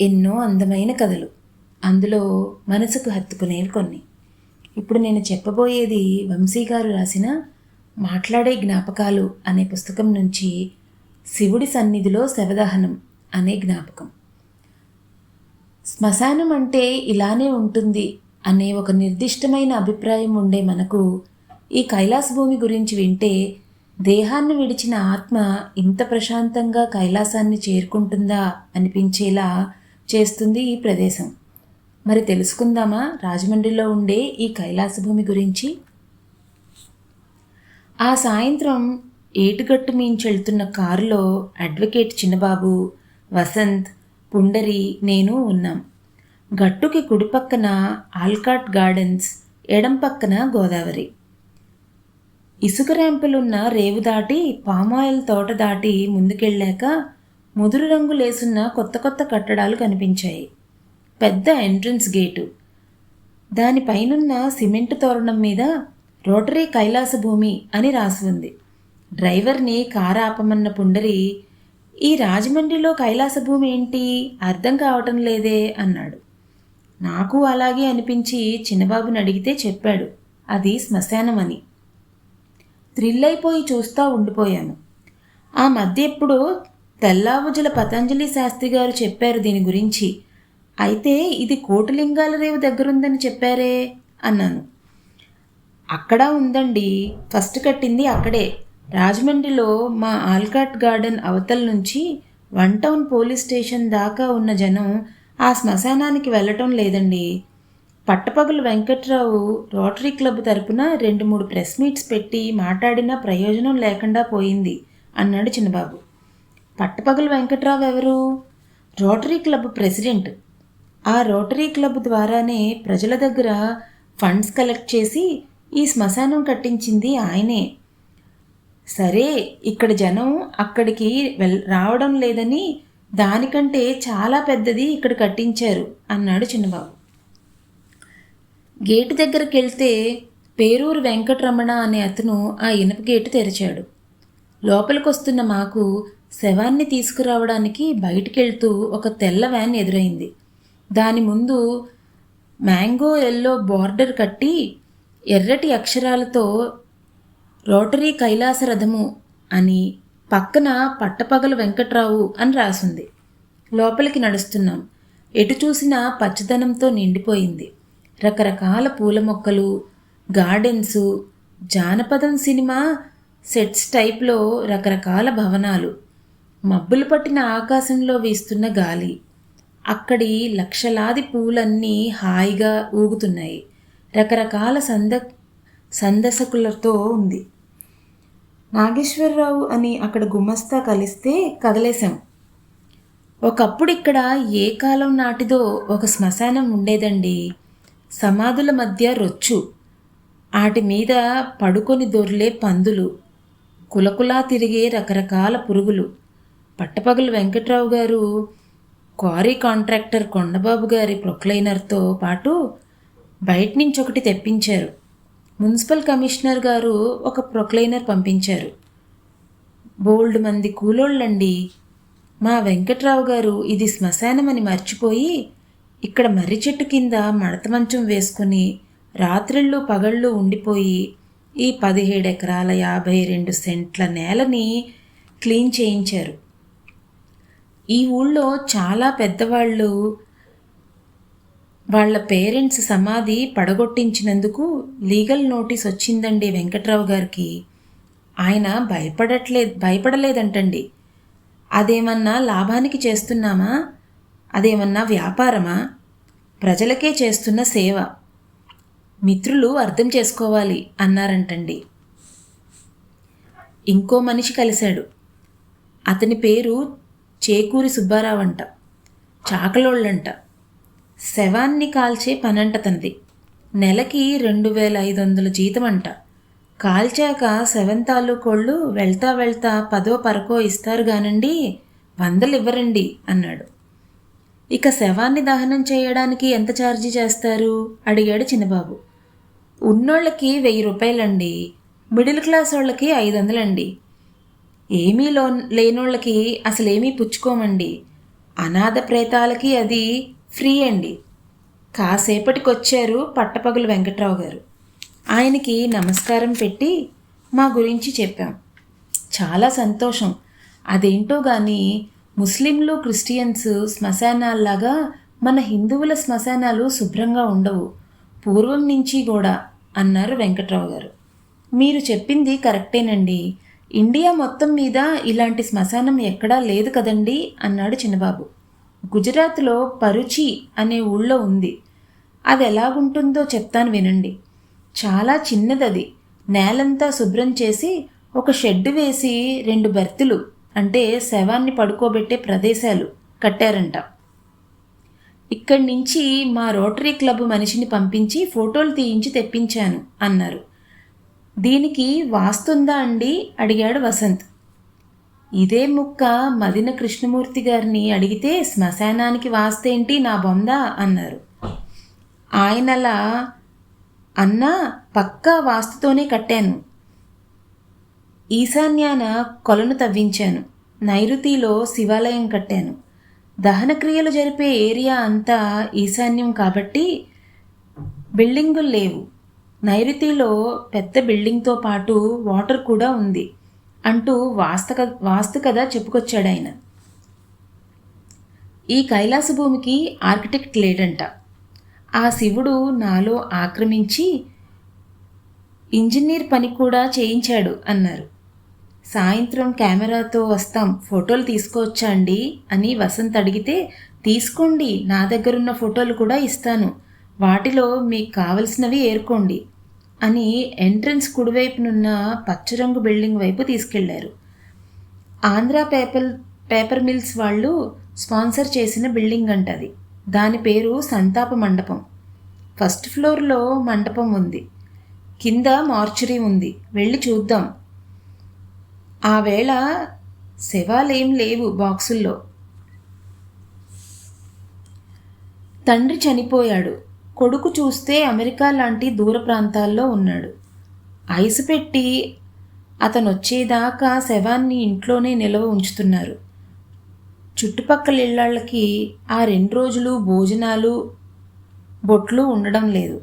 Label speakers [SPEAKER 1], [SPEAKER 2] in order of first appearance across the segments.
[SPEAKER 1] ఎన్నో అందమైన కథలు. అందులో మనసుకు హత్తుకునేవి కొన్ని. ఇప్పుడు నేను చెప్పబోయేది వంశీ గారు రాసిన మాట్లాడే జ్ఞాపకాలు అనే పుస్తకం నుంచి శివుడి సన్నిధిలో శవదహనం అనే జ్ఞాపకం. శ్మశానం అంటే ఇలానే ఉంటుంది అనే ఒక నిర్దిష్టమైన అభిప్రాయం ఉండే మనకు ఈ కైలాస భూమి గురించి వింటే దేహాన్ని విడిచిన ఆత్మ ఇంత ప్రశాంతంగా కైలాసాన్ని చేరుకుంటుందా అనిపించేలా చేస్తుంది ఈ ప్రదేశం. మరి తెలుసుకుందామా రాజమండ్రిలో ఉండే ఈ కైలాసభూమి గురించి? ఆ సాయంత్రం ఏటుగట్టు మీంచెళ్తున్న కారులో అడ్వకేట్ చిన్నబాబు వసంత్ పుండరి నేను ఉన్నాం. గట్టుకి కుడిపక్కన ఆల్కాట్ గార్డెన్స్ ఎడం పక్కన గోదావరి. ఇసుక ర్యాంపులున్న రేవు దాటి పామాయిల్ తోట దాటి ముందుకెళ్ళాక ముదురు రంగు లేసున్న కొత్త కొత్త కట్టడాలు కనిపించాయి. పెద్ద ఎంట్రన్స్ గేటు. దానిపైనున్న సిమెంట్ తోరణం మీద రోటరీ కైలాస భూమి అని రాసి ఉంది. డ్రైవర్ని కారు ఆపమన్న పుండరి ఈ రాజమండ్రిలో కైలాస భూమి ఏంటి? అర్థం కావటం లేదే అన్నాడు. నాకు అలాగే అనిపించి చిన్నబాబుని అడిగితే చెప్పాడు. అది శ్మశానం అని. థ్రిల్ అయిపోయి చూస్తూ ఉండిపోయాను. ఆ మధ్య ఎప్పుడో తెల్లావుజుల పతంజలి శాస్త్రి గారు చెప్పారు దీని గురించి. అయితే ఇది కోటిలింగాల రేవు దగ్గరుందని చెప్పారే అన్నాను. అక్కడ ఉందండి. ఫస్ట్ కట్టింది అక్కడే. రాజమండ్రిలో మా ఆల్కాట్ గార్డెన్ అవతల నుంచి వన్ టౌన్ పోలీస్ స్టేషన్ దాకా ఉన్న జనం ఆ శ్మశానానికి వెళ్ళటం లేదండి. పట్టపగలు వెంకట్రావు రోటరీ క్లబ్ తరపున రెండు మూడు ప్రెస్ మీట్స్ పెట్టి మాట్లాడినా ప్రయోజనం లేకుండా పోయింది అన్నాడు చిన్నబాబు. పట్టపగలు వెంకట్రావు ఎవరు? Rotary club president. ఆ రోటరీ క్లబ్ ద్వారానే ప్రజల దగ్గర ఫండ్స్ కలెక్ట్ చేసి ఈ శ్మశానం కట్టించింది ఆయనే. సరే ఇక్కడ జనం అక్కడికి వెల్ రావడం లేదని దానికంటే చాలా పెద్దది ఇక్కడ కట్టించారు అన్నాడు చిన్నబాబు. గేటు దగ్గరికి వెళ్తే పేరూరు వెంకటరమణ అనే అతను ఆ ఇనుప గేటు తెరిచాడు. లోపలికొస్తున్న మాకు శవాన్ని తీసుకురావడానికి బయటికెళ్తూ ఒక తెల్ల వ్యాన్ ఎదురైంది. దాని ముందు మ్యాంగో ఎల్లో బార్డర్ కట్టి ఎర్రటి అక్షరాలతో రోటరీ కైలాస రథము అని పక్కన పట్టపగలు వెంకట్రావు అని రాసుంది. లోపలికి నడుస్తున్నాం. ఎటు చూసినా పచ్చదనంతో నిండిపోయింది. రకరకాల పూల మొక్కలు గార్డెన్స్ జానపదం సినిమా సెట్స్ టైప్లో రకరకాల భవనాలు. మబ్బులు పట్టిన ఆకాశంలో వీస్తున్న గాలి. అక్కడి లక్షలాది పూలన్నీ హాయిగా ఊగుతున్నాయి. రకరకాల సంద సందర్శకులతో ఉంది. నాగేశ్వరరావు అని అక్కడ గుమస్తా కలిస్తే కదలేశాం. ఒకప్పుడు ఇక్కడ ఏ కాలం నాటిదో ఒక శ్మశానం ఉండేదండి. సమాధుల మధ్య రొచ్చు. వాటి మీద పడుకొని దొర్లే పందులు. కులకులా తిరిగే రకరకాల పురుగులు. పట్టపగలు వెంకట్రావు గారు క్వారీ కాంట్రాక్టర్ కొండబాబు గారి ప్రొక్లైనర్తో పాటు బయట నుంచి ఒకటి తెప్పించారు. మున్సిపల్ కమిషనర్ గారు ఒక ప్రొక్లైనర్ పంపించారు. బోల్డ్ మంది కూలోళ్ళండి. మా వెంకట్రావు గారు ఇది శ్మశానమని మర్చిపోయి ఇక్కడ మర్రి చెట్టు కింద మడత మంచం వేసుకుని రాత్రిళ్ళు పగళ్ళు ఉండిపోయి ఈ పదిహేడు ఎకరాల యాభై రెండు సెంట్ల నేలని క్లీన్ చేయించారు. ఈ ఊళ్ళో చాలా పెద్దవాళ్ళు వాళ్ళ పేరెంట్స్ సమాధి పడగొట్టించినందుకు లీగల్ నోటీస్ వచ్చిందండి వెంకట్రావు గారికి. ఆయన భయపడట్లేదు భయపడలేదంటండి. అదేమన్నా లాభానికి చేస్తున్నామా? అదేమన్నా వ్యాపారమా? ప్రజలకే చేస్తున్న సేవ. మిత్రులు అర్థం చేసుకోవాలి అన్నారంటండి. ఇంకో మనిషి కలిశాడు. అతని పేరు చేకూరి సుబ్బారావు అంట చాకలోళ్ళంట. శవాన్ని కాల్చే పనంట తనది. నెలకి రెండు వేల ఐదు వందల జీతం అంట. కాల్చాక శవం తాలూకోళ్ళు వెళ్తా వెళ్తా పదో పరకో ఇస్తారు గానండి వందలు ఇవ్వరండి అన్నాడు. ఇక శవాన్ని దహనం చేయడానికి ఎంత ఛార్జీ చేస్తారు? అడిగాడు చిన్నబాబు. ఉన్నోళ్ళకి వెయ్యి రూపాయలండి మిడిల్ క్లాస్ వాళ్ళకి ఐదు వందలండి. ఏమీ లో లేనోళ్ళకి అసలేమీ పుచ్చుకోమండి. అనాథ ప్రేతాలకి అది ఫ్రీ అండి. కాసేపటికి వచ్చారు వెంకట్రావు గారు ఆయనకి నమస్కారం పెట్టి మా గురించి చెప్పాం. చాలా సంతోషం. అదేంటో కానీ ముస్లింలు క్రిస్టియన్స్ శ్మశానాల్లాగా మన హిందువుల శ్మశానాలు శుభ్రంగా ఉండవు. పూర్వం నుంచి కూడా అన్నారు వెంకట్రావు గారు మీరు చెప్పింది కరెక్టేనండి. ఇండియా మొత్తం మీద ఇలాంటి శ్మశానం ఎక్కడా లేదు కదండి అన్నాడు చిన్నబాబు. గుజరాత్లో పరుచి అనే ఊళ్ళో ఉంది. అది ఎలాగుంటుందో చెప్తాను వినండి. చాలా చిన్నదది. నేలంతా శుభ్రం చేసి ఒక షెడ్ వేసి రెండు బెర్తులు అంటే శవాన్ని పడుకోబెట్టే ప్రదేశాలు కట్టారంట. ఇక్కడి నుంచి మా రోటరీ క్లబ్ మనిషిని పంపించి ఫోటోలు తీయించి తెప్పించాను అన్నారు. దీనికి వాస్తుందా అండి? అడిగాడు వసంత్. ఇదే ముక్క మదిన కృష్ణమూర్తి గారిని అడిగితే శ్మశానానికి వాస్తేంటి నా బొందా? అన్నారు. ఆయనలా అన్నా పక్కా వాస్తుతోనే కట్టాను. ఈశాన్యాన కొలను తవ్వించాను. నైరుతిలో శివాలయం కట్టాను. దహనక్రియలు జరిపే ఏరియా అంతా ఈశాన్యం కాబట్టి బిల్డింగులు లేవు. నైరుతిలో పెద్ద బిల్డింగ్తో పాటు వాటర్ కూడా ఉంది అంటూ వాస్తు వాస్తు కథ చెప్పుకొచ్చాడు ఆయన. ఈ కైలాస భూమికి ఆర్కిటెక్ట్ లేడంట. ఆ శివుడు నాలో ఆక్రమించి ఇంజనీర్ పని కూడా చేయించాడు అన్నారు. సాయంత్రం కెమెరాతో వస్తాం ఫోటోలు తీసుకోవచ్చా అండి అని వసంత్ అడిగితే తీసుకోండి నా దగ్గరున్న ఫోటోలు కూడా ఇస్తాను వాటిలో మీకు కావలసినవి ఏరుకోండి అని ఎంట్రన్స్ కుడివైపునున్న పచ్చరంగు బిల్డింగ్ వైపు తీసుకెళ్ళారు. ఆంధ్ర పేపర్ పేపర్ మిల్స్ వాళ్ళు స్పాన్సర్ చేసిన బిల్డింగ్ అంటది. దాని పేరు సంతాప మండపం. ఫస్ట్ ఫ్లోర్లో మండపం ఉంది. కింద మార్చురీ ఉంది. వెళ్ళి చూద్దాం. ఆ వేళ శవాలేం లేవు బాక్సుల్లో. తండ్రి చనిపోయాడు. కొడుకు చూస్తే అమెరికా లాంటి దూర ప్రాంతాల్లో ఉన్నాడు. ఐస్ పెట్టి అతను వచ్చేదాకా శవాన్ని ఇంట్లోనే నిలవ ఉంచుతున్నారు. చుట్టుపక్కల ఇళ్ళకి ఆ రెండు రోజులు భోజనాలు బొట్లు ఉండడం లేదు.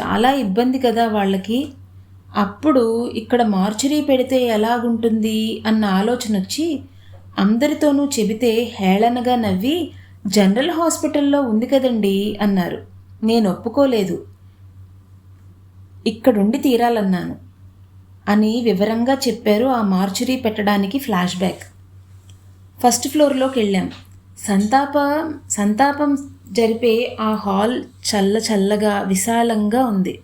[SPEAKER 1] చాలా ఇబ్బంది కదా వాళ్ళకి. అప్పుడు ఇక్కడ మార్చురీ పెడితే ఎలాగుంటుంది అన్న ఆలోచన వచ్చి అందరితోనూ చెబితే హేళనగా నవ్వి జనరల్ హాస్పిటల్లో ఉంది కదండి అన్నారు. నేను ఒప్పుకోలేదు. ఇక్కడుండి తీరాలన్నాను. అని వివరంగా చెప్పారు ఆ మార్చురీ పెట్టడానికి ఫ్లాష్ బ్యాక్. ఫస్ట్ ఫ్లోర్లోకి వెళ్ళాం. సంతాప సంతాపం జరిపే ఆ హాల్ చల్ల చల్లగా విశాలంగా ఉంది.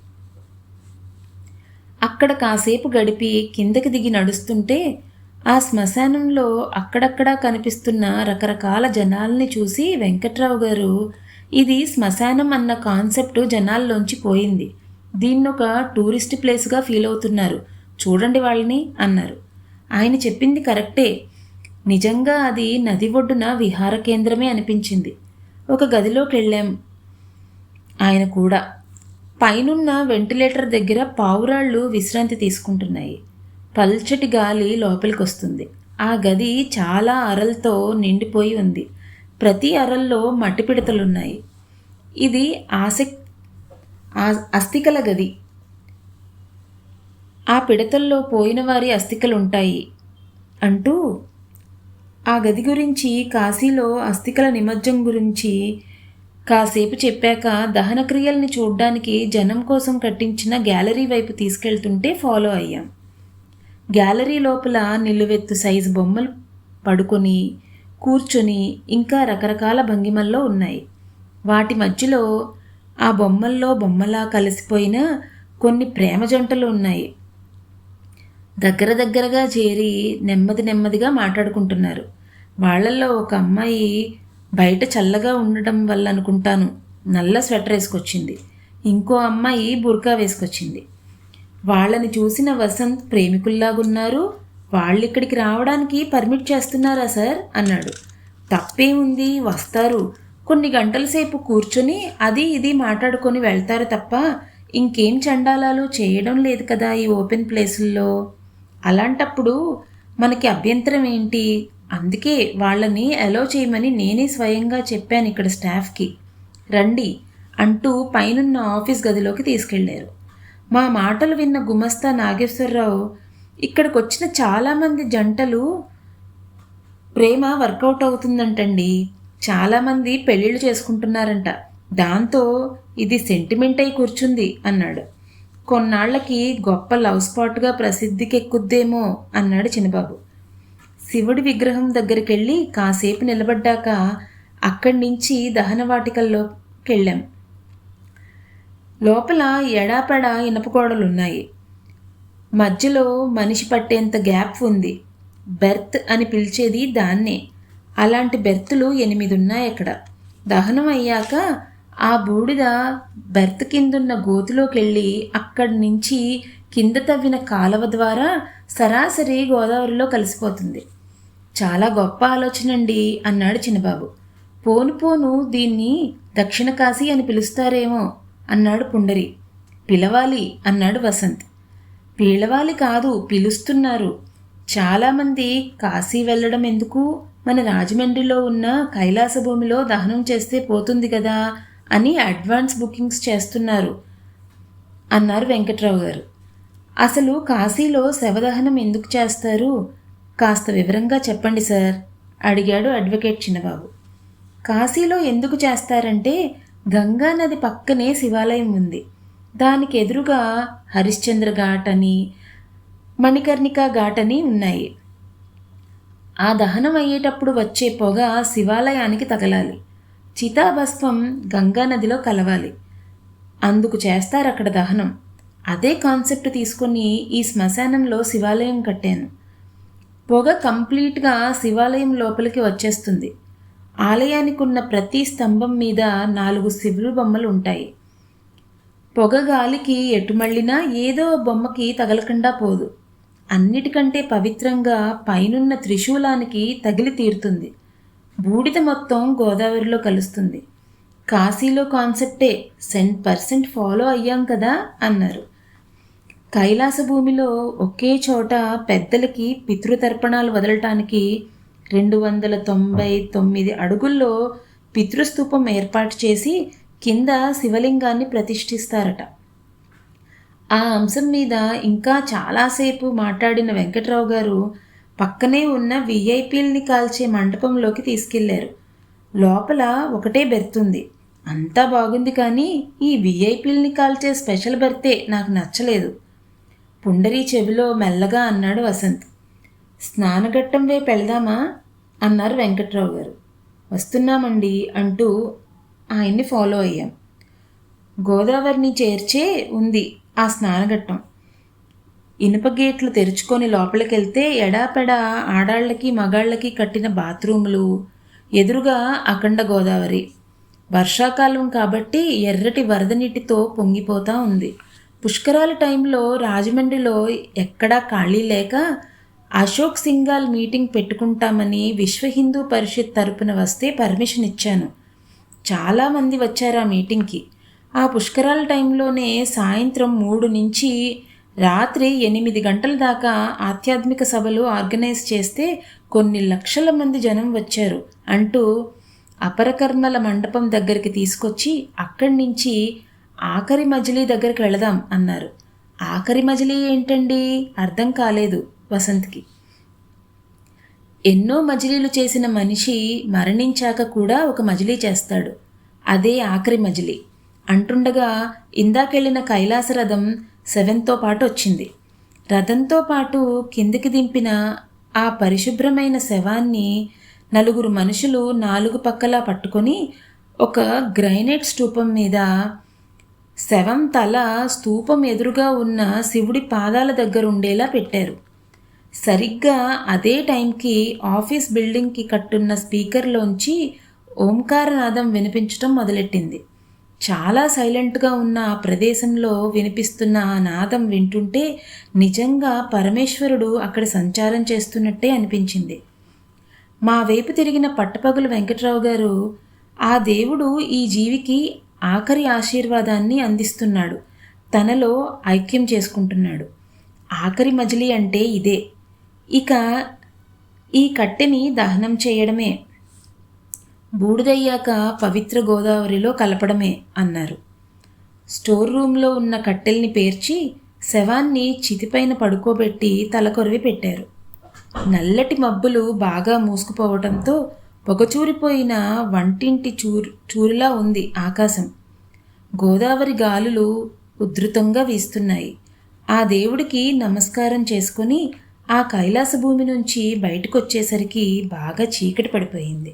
[SPEAKER 1] అక్కడ కాసేపు గడిపి కిందకి దిగి నడుస్తుంటే ఆ శ్మశానంలో అక్కడక్కడా కనిపిస్తున్న రకరకాల జనాల్ని చూసి వెంకట్రావు గారు ఇది శ్మశానం అన్న కాన్సెప్ట్ జనాల్లోంచి పోయింది. దీన్నొక టూరిస్ట్ ప్లేస్గా ఫీల్ అవుతున్నారు చూడండి వాళ్ళని అన్నారు. ఆయన చెప్పింది కరెక్టే. నిజంగా అది నది ఒడ్డున విహార కేంద్రమే అనిపించింది. ఒక గదిలోకి వెళ్ళాం ఆయన కూడా. పైనున్న వెంటిలేటర్ దగ్గర పావురాళ్ళు విశ్రాంతి తీసుకుంటున్నాయి. పల్చటి గాలి లోపలికి వస్తుంది ఆ గది చాలా అరలతో నిండిపోయి ఉంది. ప్రతి అరల్లో మట్టి పిడతలున్నాయి. ఇది ఆసక్ అస్థికల గది. ఆ పిడతల్లో పోయిన వారి అస్థికలుంటాయి అంటూ ఆ గది గురించి కాశీలో అస్థికల నిమజ్జం గురించి కాసేపు చెప్పాక దహన క్రియల్ని చూడ్డానికి జనం కోసం కట్టించిన గ్యాలరీ వైపు తీసుకెళ్తుంటే ఫాలో అయ్యాం. గ్యాలరీ లోపల నిలువెత్తు సైజు బొమ్మలు పడుకొని కూర్చొని ఇంకా రకరకాల భంగిమల్లో ఉన్నాయి. వాటి మధ్యలో ఆ బొమ్మల్లో బొమ్మలా కలిసిపోయిన కొన్ని ప్రేమ జంటలు ఉన్నాయి. దగ్గర దగ్గరగా చేరి నెమ్మది నెమ్మదిగా మాట్లాడుకుంటున్నారు. వాళ్ళల్లో ఒక అమ్మాయి బయట చల్లగా ఉండడం వల్ల అనుకుంటాను నల్ల స్వెటర్ వేసుకొచ్చింది. ఇంకో అమ్మాయి బుర్కా వేసుకొచ్చింది. వాళ్ళని చూసిన వసంత్ ప్రేమికుల్లాగున్నారు. వాళ్ళు ఇక్కడికి రావడానికి పర్మిట్ చేస్తున్నారా సార్ అన్నాడు. తప్పేముంది వస్తారు. కొన్ని గంటల సేపు కూర్చొని అది ఇది మాట్లాడుకొని వెళ్తారు తప్ప ఇంకేం చండాలాలు చేయడం లేదు కదా ఈ ఓపెన్ ప్లేసుల్లో అలాంటప్పుడు మనకి అభ్యంతరం ఏంటి? అందుకే వాళ్ళని అలో చేయమని నేనే స్వయంగా చెప్పాను ఇక్కడ స్టాఫ్కి రండి అంటూ పైనున్న ఆఫీస్ గదిలోకి తీసుకెళ్ళారు. మా మాటలు విన్న గుమస్తా నాగేశ్వరరావు ఇక్కడికి వచ్చిన చాలామంది జంటలు ప్రేమ వర్కౌట్ అవుతుందంటండి. చాలామంది పెళ్ళిళ్ళు చేసుకుంటున్నారంట. దాంతో ఇది సెంటిమెంట్ అయి కూర్చుంది అన్నాడు. కొన్నాళ్ళకి గొప్ప లవ్ స్పాట్గా ప్రసిద్ధికి ఎక్కుద్దేమో అన్నాడు చిన్నబాబు. శివుడి విగ్రహం దగ్గరికి వెళ్ళి కాసేపు నిలబడ్డాక అక్కడి నుంచి దహన వాటికల్లోకి వెళ్ళాం లోపల ఎడాపెడా ఇనపగోడలున్నాయి మధ్యలో మనిషి పట్టేంత గ్యాప్ ఉంది. బెర్త్ అని పిలిచేది దాన్నే. అలాంటి బెర్తులు ఎనిమిది ఉన్నాయి అక్కడ. దహనం అయ్యాక ఆ బూడిద బెర్త్ కిందున్న గోతులోకి వెళ్ళి అక్కడి నుంచి కింద తవ్విన కాలవ ద్వారా సరాసరి గోదావరిలో కలిసిపోతుంది. చాలా గొప్ప ఆలోచన అండి అన్నాడు చిన్నబాబు. పోను పోను దీన్ని దక్షిణ కాశీ అని పిలుస్తారేమో అన్నాడు పుండరి. పిలవాలి అన్నాడు వసంత్. పిలవాలి కాదు పిలుస్తున్నారు. చాలామంది కాశీ వెళ్ళడం ఎందుకు? మన రాజమండ్రిలో ఉన్న కైలాస భూమిలో దహనం చేస్తే పోతుంది కదా అని అడ్వాన్స్ బుకింగ్స్ చేస్తున్నారు అన్నారు వెంకట్రావు గారు. అసలు కాశీలో శవదహనం ఎందుకు చేస్తారు? కాస్త వివరంగా చెప్పండి సార్ అడిగాడు అడ్వకేట్ చిన్నబాబు. కాశీలో ఎందుకు చేస్తారంటే గంగా నది పక్కనే శివాలయం ఉంది. దానికి ఎదురుగా హరిశ్చంద్ర ఘాట్ అని మణికర్ణిక ఘాట్ అని ఉన్నాయి. ఆ దహనం అయ్యేటప్పుడు వచ్చే పొగ శివాలయానికి తగలాలి. చితాభస్వం గంగా నదిలో కలవాలి. అందుకు చేస్తారు అక్కడ దహనం. అదే కాన్సెప్ట్ తీసుకొని ఈ శ్మశానంలో శివాలయం కట్టాను. పొగ కంప్లీట్గా శివాలయం లోపలికి వచ్చేస్తుంది. ఆలయానికి ఉన్న ప్రతి స్తంభం మీద నాలుగు శివుడు బొమ్మలు ఉంటాయి. పొగ గాలికి ఎటు మళ్ళినా ఏదో బొమ్మకి తగలకుండా పోదు. అన్నిటికంటే పవిత్రంగా పైనున్న త్రిశూలానికి తగిలి తీరుతుంది. బూడిద మొత్తం గోదావరిలో కలుస్తుంది. కాశీలో కాన్సెప్టే సెంట్ పర్సెంట్ ఫాలో అయ్యాం కదా అన్నారు. కైలాస భూమిలో ఒకే చోట పెద్దలకి పితృతర్పణాలు వదలటానికి రెండు వందల తొంభై తొమ్మిది అడుగుల్లో పితృస్తూపం ఏర్పాటు చేసి కింద శివలింగాన్ని ప్రతిష్ఠిస్తారట. ఆ అంశం మీద ఇంకా చాలాసేపు మాట్లాడిన వెంకట్రావు గారు పక్కనే ఉన్న విఐపీల్ని కాల్చే మండపంలోకి తీసుకెళ్ళారు. లోపల ఒకటే బెర్తుంది. అంతా బాగుంది కానీ ఈ విఐపీల్ని కాల్చే స్పెషల్ బెర్తే నాకు నచ్చలేదు. పుండరీ చెవిలో మెల్లగా అన్నాడు వసంత్. స్నానఘట్టం వైపు వెళ్దామా? అన్నారు వెంకట్రావు గారు. వస్తున్నామండి అంటూ ఆయన్ని ఫాలో అయ్యాం? గోదావరిని చేర్చే ఉంది ఆ స్నానఘట్టం. ఇనుప గేట్లు తెరుచుకొని లోపలికి వెళ్తే ఎడాపెడా ఆడాళ్ళకి మగాళ్ళకి కట్టిన బాత్రూములు ఎదురుగా అఖండ గోదావరి. వర్షాకాలం కాబట్టి ఎర్రటి వరద నీటితో పొంగిపోతూ ఉంది. పుష్కరాల టైంలో రాజమండ్రిలో ఎక్కడా ఖాళీ లేక అశోక్ సింగాల్ మీటింగ్ పెట్టుకుంటామని విశ్వ హిందూ పరిషత్ తరపున వస్తే పర్మిషన్ ఇచ్చాను. చాలామంది వచ్చారు ఆ మీటింగ్కి. ఆ పుష్కరాల టైంలోనే సాయంత్రం మూడు నుంచి రాత్రి ఎనిమిది గంటల దాకా ఆధ్యాత్మిక సభలు ఆర్గనైజ్ చేస్తే కొన్ని లక్షల మంది జనం వచ్చారు అంటూ అపరకర్మల మండపం దగ్గరికి తీసుకొచ్చి అక్కడి నుంచి ఆఖరి మజిలీ దగ్గరికి వెళదాం అన్నారు. ఆఖరి మజిలీ ఏంటండి? అర్థం కాలేదు వసంత్కి. ఎన్నో మజిలీలు చేసిన మనిషి మరణించాక కూడా ఒక మజిలీ చేస్తాడు. అదే ఆఖరి మజిలీ. అంటుండగా ఇందాకెళ్ళిన కైలాస రథం సెవెన్తో పాటు వచ్చింది. రథంతో పాటు కిందికి దింపిన ఆ పరిశుభ్రమైన శవాన్ని నలుగురు మనుషులు నాలుగు పక్కలా పట్టుకొని ఒక గ్రైనేట్ స్తూపం మీద శవం తల స్తూపం ఎదురుగా ఉన్న శివుడి పాదాల దగ్గర ఉండేలా పెట్టారు. సరిగ్గా అదే టైంకి ఆఫీస్ బిల్డింగ్కి కట్టున్న స్పీకర్లోంచి ఓంకారనాదం వినిపించటం మొదలెట్టింది. చాలా సైలెంట్గా ఉన్న ఆ ప్రదేశంలో వినిపిస్తున్న ఆ నాదం వింటుంటే నిజంగా పరమేశ్వరుడు అక్కడ సంచారం చేస్తున్నట్టే అనిపించింది. మా వైపు తిరిగిన పట్టపగులు వెంకట్రావు గారు ఆ దేవుడు ఈ జీవికి ఆఖరి ఆశీర్వాదాన్ని అందిస్తున్నాడు. తనలో ఐక్యం చేసుకుంటున్నాడు. ఆఖరి మజిలీ అంటే ఇదే. ఇక ఈ కట్టెని దహనం చేయడమే. బూడిదయ్యాక పవిత్ర గోదావరిలో కలపడమే అన్నారు. స్టోర్ రూమ్లో ఉన్న కట్టెల్ని పేర్చి శవాన్ని చితిపైన పడుకోబెట్టి తలకొరివి పెట్టారు. నల్లటి మబ్బులు బాగా మూసుకుపోవడంతో పొగచూరిపోయిన వంటింటి చూరు చూరులా ఉంది ఆకాశం. గోదావరి గాలులు ఉధృతంగా వీస్తున్నాయి. ఆ దేవుడికి నమస్కారం చేసుకొని ఆ కైలాస భూమి నుంచి బయటకు వచ్చేసరికి బాగా చీకటి పడిపోయింది.